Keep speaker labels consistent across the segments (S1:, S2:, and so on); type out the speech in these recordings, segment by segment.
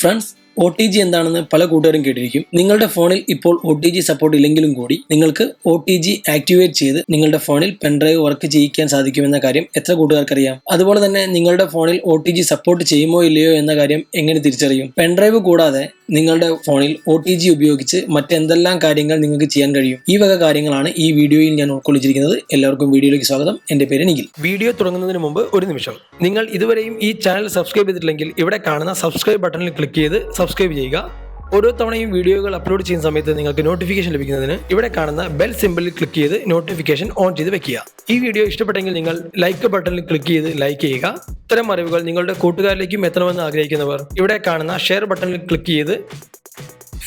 S1: Friends O T G എന്താണെന്ന് പല കൂട്ടുകാരും കേട്ടിരിക്കും. നിങ്ങളുടെ ഫോണിൽ ഇപ്പോൾ ഒ ടി ജി സപ്പോർട്ട് ഇല്ലെങ്കിലും കൂടി നിങ്ങൾക്ക് ഒ ടി ജി ആക്ടിവേറ്റ് ചെയ്ത് നിങ്ങളുടെ ഫോണിൽ പെൻഡ്രൈവ് വർക്ക് ചെയ്യിക്കാൻ സാധിക്കുമെന്ന കാര്യം എത്ര കൂട്ടുകാർക്കറിയാം? അതുപോലെ തന്നെ നിങ്ങളുടെ ഫോണിൽ ഒ ടി ജി സപ്പോർട്ട് ചെയ്യുമോ ഇല്ലയോ എന്ന കാര്യം എങ്ങനെ തിരിച്ചറിയും? പെൻഡ്രൈവ് കൂടാതെ നിങ്ങളുടെ ഫോണിൽ ഒ ടി ജി ഉപയോഗിച്ച് മറ്റെന്തെല്ലാം കാര്യങ്ങൾ നിങ്ങൾക്ക് ചെയ്യാൻ കഴിയും? ഈ വക കാര്യങ്ങളാണ് ഈ വീഡിയോയിൽ ഞാൻ ഉൾക്കൊള്ളിച്ചിരിക്കുന്നത്. എല്ലാവർക്കും വീഡിയോയിലേക്ക് സ്വാഗതം. എന്റെ പേര് നിഖിൽ. വീഡിയോ തുടങ്ങുന്നതിന് മുമ്പ് ഒരു നിമിഷം. നിങ്ങൾ ഇതുവരെയും ഈ ചാനൽ സബ്സ്ക്രൈബ് ചെയ്തിട്ടില്ലെങ്കിൽ ഇവിടെ കാണുന്ന സബ്സ്ക്രൈബ് ബട്ടണിൽ ക്ലിക്ക് ചെയ്ത് സബ്സ്ക്രൈബ് ചെയ്യുക. ഓരോ തവണയും വീഡിയോകൾ അപ്ലോഡ് ചെയ്യുന്ന സമയത്ത് നിങ്ങൾക്ക് നോട്ടിഫിക്കേഷൻ ലഭിക്കുന്നതിന് ഇവിടെ കാണുന്ന ബെൽ സിമ്പിളിൽ ക്ലിക്ക് ചെയ്ത് നോട്ടിഫിക്കേഷൻ ഓൺ ചെയ്ത് വെക്കുക. ഈ വീഡിയോ ഇഷ്ടപ്പെട്ടെങ്കിൽ നിങ്ങൾ ലൈക്ക് ബട്ടണിൽ ക്ലിക്ക് ചെയ്ത് ലൈക്ക് ചെയ്യുക. ഇത്തരം അറിവുകൾ നിങ്ങളുടെ കൂട്ടുകാരിലേക്കും എത്തണമെന്ന് ആഗ്രഹിക്കുന്നവർ ഇവിടെ കാണുന്ന ഷെയർ ബട്ടണിൽ ക്ലിക്ക് ചെയ്ത്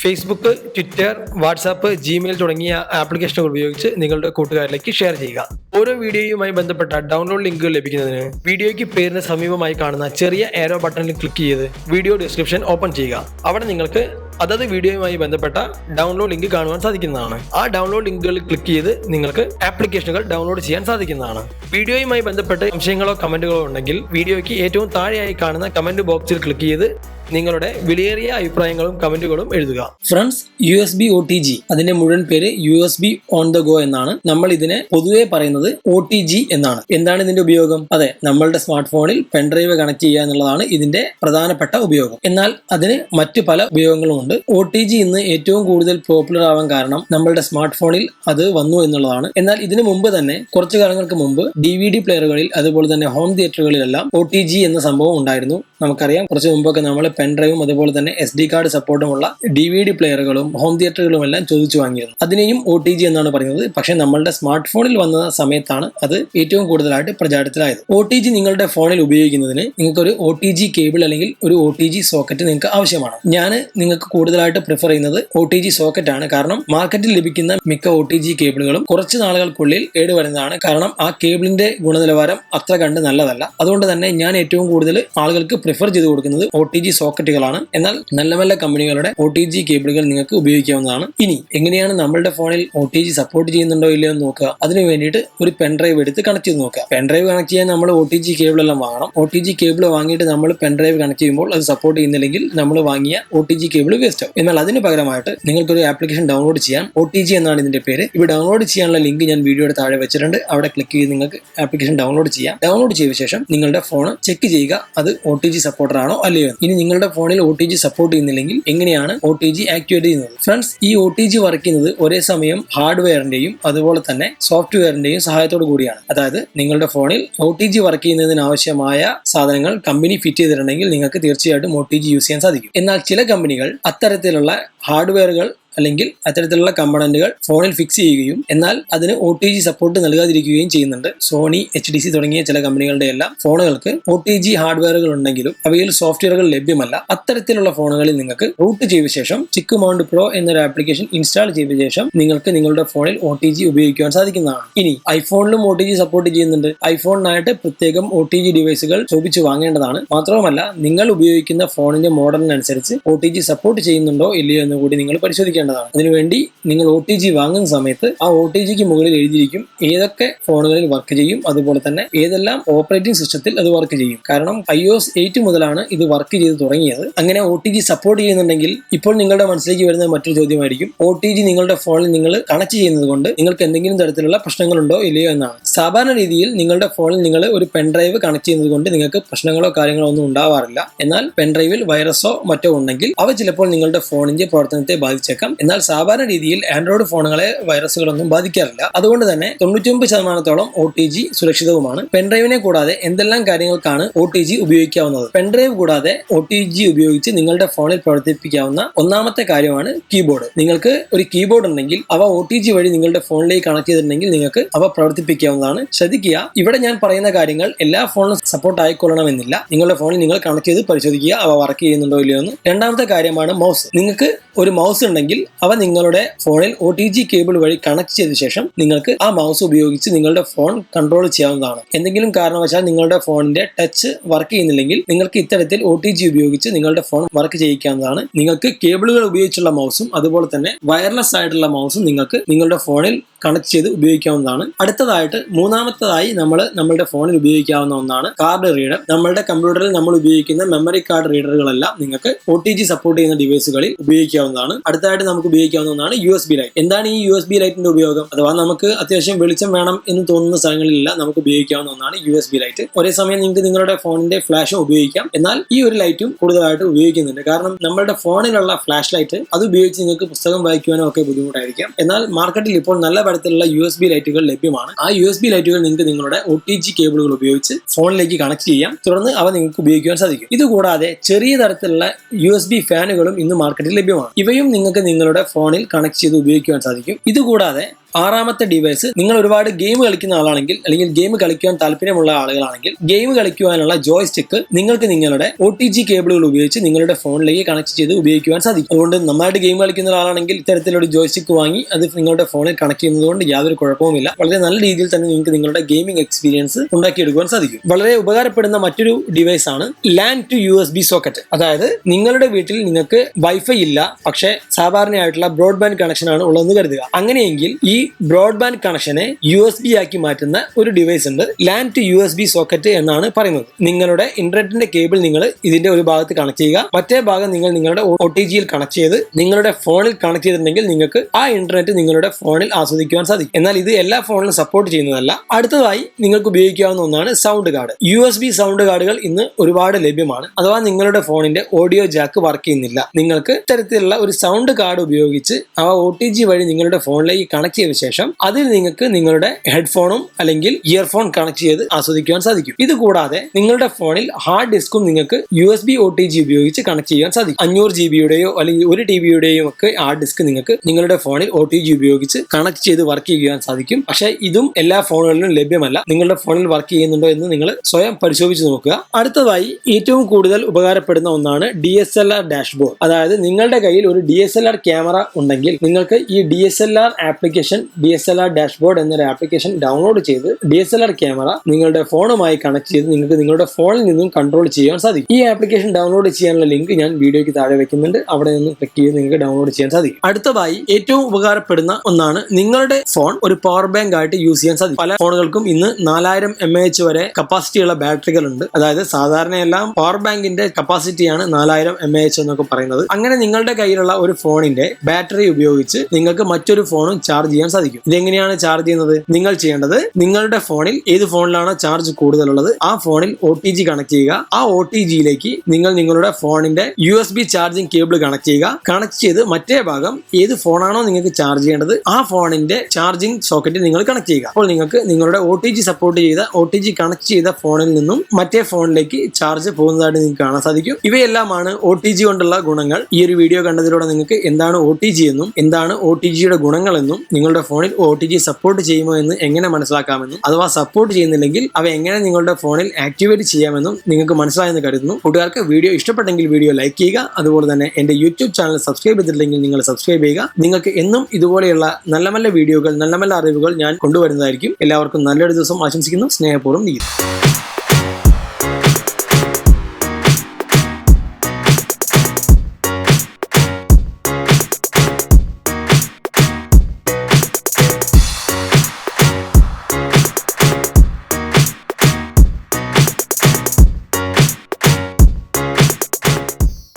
S1: ഫേസ്ബുക്ക് ട്വിറ്റർ വാട്സാപ്പ് ജിമെയിൽ തുടങ്ങിയ ആപ്ലിക്കേഷനുകൾ ഉപയോഗിച്ച് നിങ്ങളുടെ കൂട്ടുകാരിലേക്ക് ഷെയർ ചെയ്യുക. ഓരോ വീഡിയോയുമായി ബന്ധപ്പെട്ട ഡൗൺലോഡ് ലിങ്കുകൾ ലഭിക്കുന്നതിന് വീഡിയോയ്ക്ക് പേരിന് സമീപമായി കാണുന്ന ചെറിയ ഏരോ ബട്ടണിൽ ക്ലിക്ക് ചെയ്ത് വീഡിയോ ഡിസ്ക്രിപ്ഷൻ ഓപ്പൺ ചെയ്യുക. അവിടെ നിങ്ങൾക്ക് അതത് വീഡിയോയുമായി ബന്ധപ്പെട്ട ഡൗൺലോഡ് ലിങ്ക് കാണുവാൻ സാധിക്കുന്നതാണ്. ആ ഡൗൺലോഡ് ലിങ്കുകളിൽ ക്ലിക്ക് ചെയ്ത് നിങ്ങൾക്ക് ആപ്ലിക്കേഷനുകൾ ഡൗൺലോഡ് ചെയ്യാൻ സാധിക്കുന്നതാണ്. വീഡിയോയുമായി ബന്ധപ്പെട്ട് സംശയങ്ങളോ കമന്റുകളോ ഉണ്ടെങ്കിൽ വീഡിയോയ്ക്ക് ഏറ്റവും താഴെയായി കാണുന്ന കമന്റ് ബോക്സിൽ ക്ലിക്ക് ചെയ്ത് നിങ്ങളുടെ വിലയേറിയ അഭിപ്രായങ്ങളും കമന്റുകളും എഴുതുക. Friends U S B O T G അതിന്റെ മുഴുവൻ പേര് U S B on the go എന്നാണ്. നമ്മൾ ഇതിനെ പൊതുവെ പറയുന്നത് ഒ ടി ജി എന്നാണ്. എന്താണ് ഇതിന്റെ ഉപയോഗം? അതെ നമ്മളുടെ സ്മാർട്ട് ഫോണിൽ പെൻഡ്രൈവ് കണക്ട് ചെയ്യുക എന്നുള്ളതാണ് ഇതിന്റെ പ്രധാനപ്പെട്ട ഉപയോഗം. എന്നാൽ അതിന് മറ്റു പല ഉപയോഗങ്ങളും ഉണ്ട്. ഒ ടി ജി ഇന്ന് ഏറ്റവും കൂടുതൽ പോപ്പുലർ ആവാൻ കാരണം നമ്മളുടെ സ്മാർട്ട് ഫോണിൽ അത് വന്നു എന്നുള്ളതാണ്. എന്നാൽ ഇതിനു മുമ്പ് തന്നെ കുറച്ചു കാലങ്ങൾക്ക് മുമ്പ് ഡി വി ഡി പ്ലെയറുകളിൽ അതുപോലെ തന്നെ ഹോം തിയേറ്ററുകളിലെല്ലാം ഒ ടി ജി എന്ന സംഭവം ഉണ്ടായിരുന്നു. നമുക്കറിയാം കുറച്ച് മുമ്പൊക്കെ നമ്മൾ പെൻഡ്രൈവും അതുപോലെ തന്നെ എസ് ഡി കാർഡ് സപ്പോർട്ടുമുള്ള ഡി വി ഡി പ്ലെയറുകളും ഹോം തിയേറ്ററുകളും എല്ലാം ചോദിച്ചു വാങ്ങിയിരുന്നു. അതിനെയും ഒ ടി ജി എന്നാണ് പറയുന്നത്. പക്ഷേ നമ്മളുടെ സ്മാർട്ട് ഫോണിൽ വന്ന സമയത്താണ് അത് ഏറ്റവും കൂടുതലായിട്ട് പ്രചാരത്തിലായത്. ഒ ടി ജി നിങ്ങളുടെ ഫോണിൽ ഉപയോഗിക്കുന്നതിന് നിങ്ങൾക്ക് ഒരു ഒ ടി ജി കേബിൾ അല്ലെങ്കിൽ ഒരു ഒ ടി ജി സോക്കറ്റ് നിങ്ങൾക്ക് ആവശ്യമാണ്. ഞാൻ നിങ്ങൾക്ക് കൂടുതലായിട്ട് പ്രിഫർ ചെയ്യുന്നത് ഒ ടി ജി സോക്കറ്റ് ആണ്. കാരണം മാർക്കറ്റിൽ ലഭിക്കുന്ന മിക്ക ഒ ടി ജി കേബിളുകളും കുറച്ച് നാളുകൾക്കുള്ളിൽ കേടുവരുന്നതാണ്. കാരണം ആ കേബിളിന്റെ ഗുണനിലവാരം അത്ര കണ്ട് നല്ലതല്ല. അതുകൊണ്ട് തന്നെ ഞാൻ ഏറ്റവും കൂടുതൽ ആളുകൾക്ക് പ്രിഫർ ചെയ്ത് കൊടുക്കുന്നത് ഒ ടി ജി സോക്കറ്റുകളാണ് എന്നാൽ നല്ല നല്ല കമ്പനികളുടെ ഒ ടി ജി കേബിളുകൾ നിങ്ങൾക്ക് ഉപയോഗിക്കാവുന്നതാണ്. ഇനി എങ്ങനെയാണ് നമ്മളുടെ ഫോണിൽ ഒ ടി ജി സപ്പോർട്ട് ചെയ്യുന്നുണ്ടോ ഇല്ലയോ എന്ന് നോക്കുക. അതിനു വേണ്ടിയിട്ട് ഒരു പെൻഡ്രൈവ് എടുത്ത് കണക്ട് ചെയ്ത് നോക്കുക. പെൻഡ്രൈവ് കണക്ട് ചെയ്യാൻ നമ്മൾ ഒ ടി ജി കേബിൾ എല്ലാം വാങ്ങണം. ഒ ടി ജി കേബിൾ വാങ്ങിയിട്ട് നമ്മൾ പെൻഡ്രൈവ് കണക്ട് ചെയ്യുമ്പോൾ അത് സപ്പോർട്ട് ചെയ്യുന്നില്ലെങ്കിൽ നമ്മൾ വാങ്ങിയ O T G cable waste ആവും. എന്നാൽ അതിന് പകരമായിട്ട് നിങ്ങൾക്കൊരു ആപ്ലിക്കേഷൻ ഡൗൺലോഡ് ചെയ്യാം. ഒ ടി ജി എന്നാണ് ഇതിന്റെ പേര്. ഇവ ഡൗൺലോഡ് ചെയ്യാനുള്ള ലിങ്ക് ഞാൻ വീഡിയോയുടെ താഴെ വെച്ചിട്ടുണ്ട്. അവിടെ ക്ലിക്ക് ചെയ്ത് നിങ്ങൾക്ക് ആപ്ലിക്കേഷൻ ഡൗൺലോഡ് ചെയ്യാം. ഡൗൺലോഡ് ചെയ്ത ശേഷം നിങ്ങളുടെ ഫോൺ ചെക്ക് ചെയ്യുക അത് ഒ ടി ജി സപ്പോർട്ടർ ആണോ അല്ലയോ. ഇനി നിങ്ങളുടെ ഫോണിൽ ഒ ടി ജി സപ്പോർട്ട് ചെയ്യുന്നില്ലെങ്കിൽ എങ്ങനെയാണ് ഒ ടി ജി ആക്ടിവേറ്റ് ചെയ്യുന്നത്? ഫ്രണ്ട്സ് ഈ ഒ ടി ജി വർക്ക് ചെയ്യുന്നത് ഒരേ സമയം ഹാർഡ്വെയറിന്റെയും അതുപോലെ തന്നെ സോഫ്റ്റ്വെയറിന്റെയും സഹായത്തോടു കൂടിയാണ്. അതായത് നിങ്ങളുടെ ഫോണിൽ ഒ ടി ജി വർക്ക് ചെയ്യുന്നതിന് ആവശ്യമായ സാധനങ്ങൾ കമ്പനി ഫിറ്റ് ചെയ്തിട്ടുണ്ടെങ്കിൽ നിങ്ങൾക്ക് തീർച്ചയായിട്ടും ഒ ടി ജി യൂസ് ചെയ്യാൻ സാധിക്കും. എന്നാൽ ചില കമ്പനികൾ അത്തരത്തിലുള്ള ഹാർഡ്വെയറുകൾ അല്ലെങ്കിൽ അത്തരത്തിലുള്ള കമ്പണന്റുകൾ ഫോണിൽ ഫിക്സ് ചെയ്യുകയും എന്നാൽ അതിന് ഒ ടി ജി സപ്പോർട്ട് നൽകാതിരിക്കുകയും ചെയ്യുന്നുണ്ട്. സോണി എച്ച് ഡി സി തുടങ്ങിയ ചില കമ്പനികളുടെ എല്ലാം ഫോണുകൾക്ക് ഒ ടി ജി ഹാർഡ്വെയറുകൾ ഉണ്ടെങ്കിലും അവയിൽ സോഫ്റ്റ്വെയറുകൾ ലഭ്യമല്ല. അത്തരത്തിലുള്ള ഫോണുകളിൽ നിങ്ങൾക്ക് റൂട്ട് ചെയ്ത ശേഷം ചിക്ക് മൗണ്ട് പ്രോ എന്നൊരു ആപ്ലിക്കേഷൻ ഇൻസ്റ്റാൾ ചെയ്ത ശേഷം നിങ്ങൾക്ക് നിങ്ങളുടെ ഫോണിൽ ഒ ടി ജി ഉപയോഗിക്കുവാൻ സാധിക്കുന്നതാണ്. ഇനി ഐഫോണിലും ഒ ടി ജി സപ്പോർട്ട് ചെയ്യുന്നുണ്ട്. ഐഫോണിനായിട്ട് പ്രത്യേകം ഒ ടി ജി ഡിവൈസുകൾ ചോദിച്ചു വാങ്ങേണ്ടതാണ്. മാത്രവുമല്ല നിങ്ങൾ ഉപയോഗിക്കുന്ന ഫോണിന്റെ മോഡലിനനുസരിച്ച് ഒ ടി ജി സപ്പോർട്ട് ചെയ്യുന്നുണ്ടോ ഇല്ലയോ എന്ന് കൂടി നിങ്ങൾ പരിശോധിക്കേണ്ടതാണ് അതിനുവേണ്ടി നിങ്ങൾ ഒ ടി ജി വാങ്ങുന്ന സമയത്ത് ആ ഒ ടി ജിക്ക് മുകളിൽ എഴുതിയിരിക്കും ഏതൊക്കെ ഫോണുകളിൽ വർക്ക് ചെയ്യും. അതുപോലെ തന്നെ ഏതെല്ലാം ഓപ്പറേറ്റിംഗ് സിസ്റ്റത്തിൽ അത് വർക്ക് ചെയ്യും. കാരണം ഐ ഒസ് എയ്റ്റ് മുതലാണ് ഇത് വർക്ക് ചെയ്ത് തുടങ്ങിയത്. അങ്ങനെ ഒ ടി ജി സപ്പോർട്ട് ചെയ്യുന്നുണ്ടെങ്കിൽ ഇപ്പോൾ നിങ്ങളുടെ മനസ്സിലേക്ക് വരുന്ന മറ്റൊരു ചോദ്യമായിരിക്കും. ഒ ടി ജി നിങ്ങളുടെ ഫോണിൽ നിങ്ങൾ കണക്ട് ചെയ്യുന്നത് കൊണ്ട് നിങ്ങൾക്ക് എന്തെങ്കിലും തരത്തിലുള്ള പ്രശ്നങ്ങളുണ്ടോ ഇല്ലയോ എന്നാണ്. സാധാരണ രീതിയിൽ നിങ്ങളുടെ ഫോണിൽ നിങ്ങൾ ഒരു പെൻഡ്രൈവ് കണക്ട് ചെയ്യുന്നത് കൊണ്ട് നിങ്ങൾക്ക് പ്രശ്നങ്ങളോ കാര്യങ്ങളോ ഒന്നും ഉണ്ടാവാറില്ല. എന്നാൽ പെൻഡ്രൈവിൽ വൈറസോ മറ്റോ ഉണ്ടെങ്കിൽ അവ ചിലപ്പോൾ നിങ്ങളുടെ ഫോണിന്റെ പ്രവർത്തനത്തെ ബാധിച്ചേക്കാം. എന്നാൽ സാധാരണ രീതിയിൽ ആൻഡ്രോയിഡ് ഫോണുകളെ വൈറസുകളൊന്നും ബാധിക്കാറില്ല. അതുകൊണ്ട് തന്നെ തൊണ്ണൂറ്റിയൊമ്പത് ശതമാനത്തോളം ഒ ടി ജി സുരക്ഷിതവുമാണ്. പെൻഡ്രൈവിനെ കൂടാതെ എന്തെല്ലാം കാര്യങ്ങൾക്കാണ് ഒ ടി ജി ഉപയോഗിക്കാവുന്നത്? പെൻഡ്രൈവ് കൂടാതെ ഒ ടി ജി ഉപയോഗിച്ച് നിങ്ങളുടെ ഫോണിൽ പ്രവർത്തിപ്പിക്കാവുന്ന ഒന്നാമത്തെ കാര്യമാണ് കീബോർഡ്. നിങ്ങൾക്ക് ഒരു കീബോർഡ് ഉണ്ടെങ്കിൽ അവ ഒ ടി ജി വഴി നിങ്ങളുടെ ഫോണിലേക്ക് കണക്ട് ചെയ്തിട്ടുണ്ടെങ്കിൽ നിങ്ങൾക്ക് അവ പ്രവർത്തിപ്പിക്കാവുന്നതാണ്. ശ്രദ്ധിക്കുക ഇവിടെ ഞാൻ പറയുന്ന കാര്യങ്ങൾ എല്ലാ ഫോണിലും സപ്പോർട്ട് ആയിക്കൊള്ളണമെന്നില്ല. നിങ്ങളുടെ ഫോണിൽ നിങ്ങൾ കണക്ട് ചെയ്ത് പരിശോധിക്കുക അവ വർക്ക് ചെയ്യുന്നുണ്ടോ ഇല്ലയോ എന്ന്. രണ്ടാമത്തെ കാര്യമാണ് മൗസ് നിങ്ങൾക്ക് ഒരു മൗസ് ഉണ്ടെങ്കിൽ അവ നിങ്ങളുടെ ഫോണിൽ ഒ ടി ജി കേബിൾ വഴി കണക്ട് ചെയ്ത ശേഷം നിങ്ങൾക്ക് ആ മൗസ് ഉപയോഗിച്ച് നിങ്ങളുടെ ഫോൺ കൺട്രോൾ ചെയ്യാവുന്നതാണ്. എന്തെങ്കിലും കാരണവശാൽ നിങ്ങളുടെ ഫോണിന്റെ ടച്ച് വർക്ക് ചെയ്യുന്നില്ലെങ്കിൽ നിങ്ങൾക്ക് ഇത്തരത്തിൽ ഒ ടി ജി ഉപയോഗിച്ച് നിങ്ങളുടെ ഫോൺ വർക്ക് ചെയ്യിക്കാവുന്നതാണ്. നിങ്ങൾക്ക് കേബിളുകൾ ഉപയോഗിച്ചുള്ള മൗസും അതുപോലെ തന്നെ വയർലെസ് ആയിട്ടുള്ള മൗസും നിങ്ങൾക്ക് നിങ്ങളുടെ ഫോണിൽ കണക്ട് ചെയ്ത് ഉപയോഗിക്കാവുന്നതാണ്. അടുത്തതായിട്ട് മൂന്നാമത്തതായി നമ്മൾ നമ്മളുടെ ഫോണിൽ ഉപയോഗിക്കാവുന്ന ഒന്നാണ് കാർഡ് റീഡർ നമ്മളുടെ കമ്പ്യൂട്ടറിൽ നമ്മൾ ഉപയോഗിക്കുന്ന മെമ്മറി കാർഡ് റീഡറുകളെല്ലാം നിങ്ങൾക്ക് ഒ ടി ജി സപ്പോർട്ട് ചെയ്യുന്ന ഡിവൈസുകളിൽ ഉപയോഗിക്കാവുന്നതാണ്. അടുത്തതായിട്ട് നമുക്ക് ഉപയോഗിക്കാവുന്ന ഒന്നാണ് യു എസ് ബി ലൈറ്റ് എന്താണ് ഈ യു എസ് ബി ലൈറ്റിന്റെ ഉപയോഗം? അഥവാ നമുക്ക് അത്യാവശ്യം വെളിച്ചം വേണം എന്ന് തോന്നുന്ന സ്ഥലങ്ങളിലില്ല നമുക്ക് ഉപയോഗിക്കാവുന്ന ഒന്നാണ് യു എസ് ബി ലൈറ്റ് ഒരേ സമയം നിങ്ങൾക്ക് നിങ്ങളുടെ ഫോണിന്റെ ഫ്ലാഷും ഉപയോഗിക്കാം. എന്നാൽ ഈ ഒരു ലൈറ്റും കൂടുതലായിട്ട് ഉപയോഗിക്കുന്നുണ്ട്. കാരണം നമ്മളുടെ ഫോണിലുള്ള ഫ്ലാഷ് ലൈറ്റ് അത് ഉപയോഗിച്ച് നിങ്ങൾക്ക് പുസ്തകം വായിക്കുവാനോ ഒക്കെ ബുദ്ധിമുട്ടായിരിക്കാം. എന്നാൽ മാർക്കറ്റിൽ ഇപ്പോൾ നല്ല തരത്തിലുള്ള യു എസ് ബി ലൈറ്റുകൾ ലഭ്യമാണ്. ആ യു എസ് ബി ലൈറ്റുകൾ നിങ്ങൾക്ക് നിങ്ങളുടെ ഒ ടി ജി കേബിളുകൾ ഉപയോഗിച്ച് ഫോണിലേക്ക് കണക്ട് ചെയ്യാം. തുടർന്ന് അവ നിങ്ങൾക്ക് ഉപയോഗിക്കുവാൻ സാധിക്കും. ഇതുകൂടാതെ ചെറിയ തരത്തിലുള്ള യു എസ് ബി ഫാനുകളും ഇന്ന് മാർക്കറ്റിൽ ലഭ്യമാണ്. ഇവയും നിങ്ങൾക്ക് നിങ്ങളുടെ ഫോണിൽ കണക്ട് ചെയ്ത് ഉപയോഗിക്കുവാൻ സാധിക്കും. ഇതുകൂടാതെ ആറാമത്തെ ഡിവൈസ് നിങ്ങൾ ഒരുപാട് ഗെയിം കളിക്കുന്ന ആളാണെങ്കിൽ അല്ലെങ്കിൽ ഗെയിം കളിക്കുവാൻ താല്പര്യമുള്ള ആളുകളാണെങ്കിൽ ഗെയിം കളിക്കുവാനുള്ള ജോയ്സ്റ്റിക്ക് നിങ്ങൾക്ക് നിങ്ങളുടെ ഒ ടി ജി കേബിളുകൾ ഉപയോഗിച്ച് നിങ്ങളുടെ ഫോണിലേക്ക് കണക്ട് ചെയ്ത് ഉപയോഗിക്കുവാൻ സാധിക്കും. അതുകൊണ്ട് നന്നായിട്ട് ഗെയിം കളിക്കുന്ന ഒരാളാണെങ്കിൽ ഇത്തരത്തിലൊരു ജോയ്സ്റ്റിക്ക് വാങ്ങി അത് നിങ്ങളുടെ ഫോണിൽ കണക്ട് ചെയ്യുന്നതുകൊണ്ട് യാതൊരു കുഴപ്പവുമില്ല. വളരെ നല്ല രീതിയിൽ തന്നെ നിങ്ങൾക്ക് നിങ്ങളുടെ ഗെയിമിംഗ് എക്സ്പീരിയൻസ് ഉണ്ടാക്കിയെടുക്കുവാൻ സാധിക്കും. വളരെ ഉപകാരപ്പെടുന്ന മറ്റൊരു ഡിവൈസ് ആണ് land to U S B socket അതായത് നിങ്ങളുടെ വീട്ടിൽ നിങ്ങൾക്ക് വൈഫൈ ഇല്ല പക്ഷേ സാധാരണയായിട്ടുള്ള ബ്രോഡ്ബാൻഡ് കണക്ഷൻ ആണ് ഉള്ളതെന്ന് കരുതുക. അങ്ങനെയെങ്കിൽ ഈ ബ്രോഡ്ബാൻഡ് കണക്ഷനെ യു എസ് ബി ആക്കി മാറ്റുന്ന ഒരു ഡിവൈസ് ഉണ്ട്. Land to U S B socket എന്നാണ് പറയുന്നത്. നിങ്ങളുടെ ഇന്റർനെറ്റിന്റെ കേബിൾ നിങ്ങൾ ഇതിന്റെ ഒരു ഭാഗത്ത് കണക്ട് ചെയ്യുക. മറ്റേ ഭാഗം നിങ്ങൾ നിങ്ങളുടെ ഒ ടി ജിയിൽ കണക്ട് ചെയ്ത് നിങ്ങളുടെ ഫോണിൽ കണക്ട് ചെയ്തിട്ടുണ്ടെങ്കിൽ നിങ്ങൾക്ക് ആ ഇന്റർനെറ്റ് നിങ്ങളുടെ ഫോണിൽ ആസ്വദിക്കുവാൻ സാധിക്കും. എന്നാൽ ഇത് എല്ലാ ഫോണിലും സപ്പോർട്ട് ചെയ്യുന്നതല്ല. അടുത്തതായി നിങ്ങൾക്ക് ഉപയോഗിക്കാവുന്ന ഒന്നാണ് sound card U S B sound കാർഡുകൾ ഇന്ന് ഒരുപാട് ലഭ്യമാണ്. അഥവാ നിങ്ങളുടെ ഫോണിന്റെ ഓഡിയോ ജാക്ക് വർക്ക് ചെയ്യുന്നില്ല. നിങ്ങൾക്ക് ഇത്തരത്തിലുള്ള ഒരു സൗണ്ട് കാർഡ് ഉപയോഗിച്ച് ആ ഒ ടി ജി വഴി നിങ്ങളുടെ ഫോണിലേക്ക് കണക്ട് ചെയ്ത ശേഷം അതിൽ നിങ്ങൾക്ക് നിങ്ങളുടെ ഹെഡ്ഫോണും അല്ലെങ്കിൽ ഇയർഫോൺ കണക്ട് ചെയ്ത് ആസ്വദിക്കുവാൻ സാധിക്കും. ഇത് കൂടാതെ നിങ്ങളുടെ ഫോണിൽ ഹാർഡ് ഡിസ്കും നിങ്ങൾക്ക് U S B O T G ഉപയോഗിച്ച് കണക്ട് ചെയ്യാൻ സാധിക്കും. അഞ്ഞൂറ് ജി ബിയുടെയോ അല്ലെങ്കിൽ ഒരു ടി ബിയുടെയോ ഒക്കെ ഹാർഡ് ഡിസ്ക് നിങ്ങൾക്ക് നിങ്ങളുടെ ഫോണിൽ ഒ ടി ജി ഉപയോഗിച്ച് കണക്ട് ചെയ്ത് വർക്ക് ചെയ്യാൻ സാധിക്കും. പക്ഷേ ഇതും എല്ലാ ഫോണുകളിലും ലഭ്യമല്ല. നിങ്ങളുടെ ഫോണിൽ വർക്ക് ചെയ്യുന്നുണ്ടോ എന്ന് നിങ്ങൾ സ്വയം പരിശോധിച്ച് നോക്കുക. അടുത്തതായി ഏറ്റവും കൂടുതൽ ഉപകാരപ്പെടുന്ന ഒന്നാണ് D S L R dashboard അതായത് നിങ്ങളുടെ കയ്യിൽ ഒരു D S L R camera ഉണ്ടെങ്കിൽ നിങ്ങൾക്ക് ഈ D S L R application D S L R dashboard എന്നൊരു ആപ്ലിക്കേഷൻ ഡൗൺലോഡ് ചെയ്ത് D S L R camera നിങ്ങളുടെ ഫോണുമായി കണക്ട് ചെയ്ത് നിങ്ങൾക്ക് നിങ്ങളുടെ ഫോണിൽ നിന്നും കൺട്രോൾ ചെയ്യാൻ സാധിക്കും. ഈ ആപ്ലിക്കേഷൻ ഡൗൺലോഡ് ചെയ്യാനുള്ള ലിങ്ക് ഞാൻ വീഡിയോയ്ക്ക് താഴെ വെക്കുന്നുണ്ട്. അവിടെ നിന്നും ക്ലിക്ക് ചെയ്ത് നിങ്ങൾക്ക് ഡൗൺലോഡ് ചെയ്യാൻ സാധിക്കും. അടുത്തതായി ഏറ്റവും ഉപകാരപ്പെടുന്ന ഒന്നാണ് നിങ്ങളുടെ ഫോൺ ഒരു പവർ ബാങ്ക് ആയിട്ട് യൂസ് ചെയ്യാൻ സാധിക്കും. പല ഫോണുകൾക്കും ഇന്ന് നാലായിരം എം എച്ച് വരെ കപ്പാസിറ്റിയുള്ള ബാറ്ററികൾ ഉണ്ട് അതായത് സാധാരണ എല്ലാം പവർ ബാങ്കിന്റെ കപ്പാസിറ്റിയാണ് നാലായിരം എം എച്ച് എന്നൊക്കെ പറയുന്നത്. അങ്ങനെ നിങ്ങളുടെ കയ്യിലുള്ള ഒരു ഫോണിന്റെ ബാറ്ററി ഉപയോഗിച്ച് നിങ്ങൾക്ക് മറ്റൊരു ഫോണും ചാർജ് ചെയ്യാൻ സാധിക്കും. ഇതെങ്ങനെയാണ് ചാർജ് ചെയ്യുന്നത്? നിങ്ങൾ ചെയ്യേണ്ടത് നിങ്ങളുടെ ഫോണിൽ ഏത് ഫോണിലാണോ ചാർജ് കൂടുതലുള്ളത് ആ ഫോണിൽ ഒ ടി ജി കണക്ട് ചെയ്യുക. ആ ഒ ടി ജിയിലേക്ക് നിങ്ങൾ നിങ്ങളുടെ ഫോണിന്റെ U S B charging cable connect ചെയ്യുക. കണക്ട് ചെയ്ത് മറ്റേ ഭാഗം ഏത് ഫോണാണോ നിങ്ങൾക്ക് ചാർജ് ചെയ്യേണ്ടത് ആ ഫോണിന്റെ ചാർജിംഗ് സോക്കറ്റ് നിങ്ങൾ കണക്ട് ചെയ്യുക. അപ്പോൾ നിങ്ങൾക്ക് നിങ്ങളുടെ ഒ ടി ജി സപ്പോർട്ട് ചെയ്ത ഒ ടി ജി കണക്ട് ചെയ്ത ഫോണിൽ നിന്നും മറ്റേ ഫോണിലേക്ക് ചാർജ് പോകുന്നതായിട്ട് നിങ്ങൾക്ക് കാണാൻ സാധിക്കും. ഇവയെല്ലാമാണ് ഒ ടി ജി കൊണ്ടുള്ള ഗുണങ്ങൾ. ഈ ഒരു വീഡിയോ കണ്ടതിലൂടെ നിങ്ങൾക്ക് എന്താണ് ഒ ടി ജി എന്നും എന്താണ് ഒ ടി ജിയുടെ ഗുണങ്ങളെന്നും നിങ്ങളുടെ ഫോണിൽ ഒ ടി ജി സപ്പോർട്ട് ചെയ്യുമോ എന്ന് എങ്ങനെ മനസ്സിലാക്കാമെന്നും അഥവാ സപ്പോർട്ട് ചെയ്യുന്നില്ലെങ്കിൽ അവ എങ്ങനെ നിങ്ങളുടെ ഫോണിൽ ആക്ടിവേറ്റ് ചെയ്യാമെന്നും നിങ്ങൾക്ക് മനസ്സിലായെന്ന് കരുതുന്നു. കൂട്ടുകാർക്ക് വീഡിയോ ഇഷ്ടപ്പെട്ടെങ്കിൽ വീഡിയോ ലൈക്ക് ചെയ്യുക അതുപോലെ തന്നെ എന്റെ യൂട്യൂബ് ചാനൽ സബ്സ്ക്രൈബ് ചെയ്തിട്ടില്ലെങ്കിൽ നിങ്ങൾ സബ്സ്ക്രൈബ് ചെയ്യുക. നിങ്ങൾക്ക് എന്നും ഇതുപോലെയുള്ള നല്ല നല്ല വീഡിയോകൾ നല്ല നല്ല അറിവുകൾ ഞാൻ കൊണ്ടുവരുന്നതായിരിക്കും. എല്ലാവർക്കും നല്ലൊരു ദിവസം ആശംസിക്കുന്നു. സ്നേഹപൂർവം നീ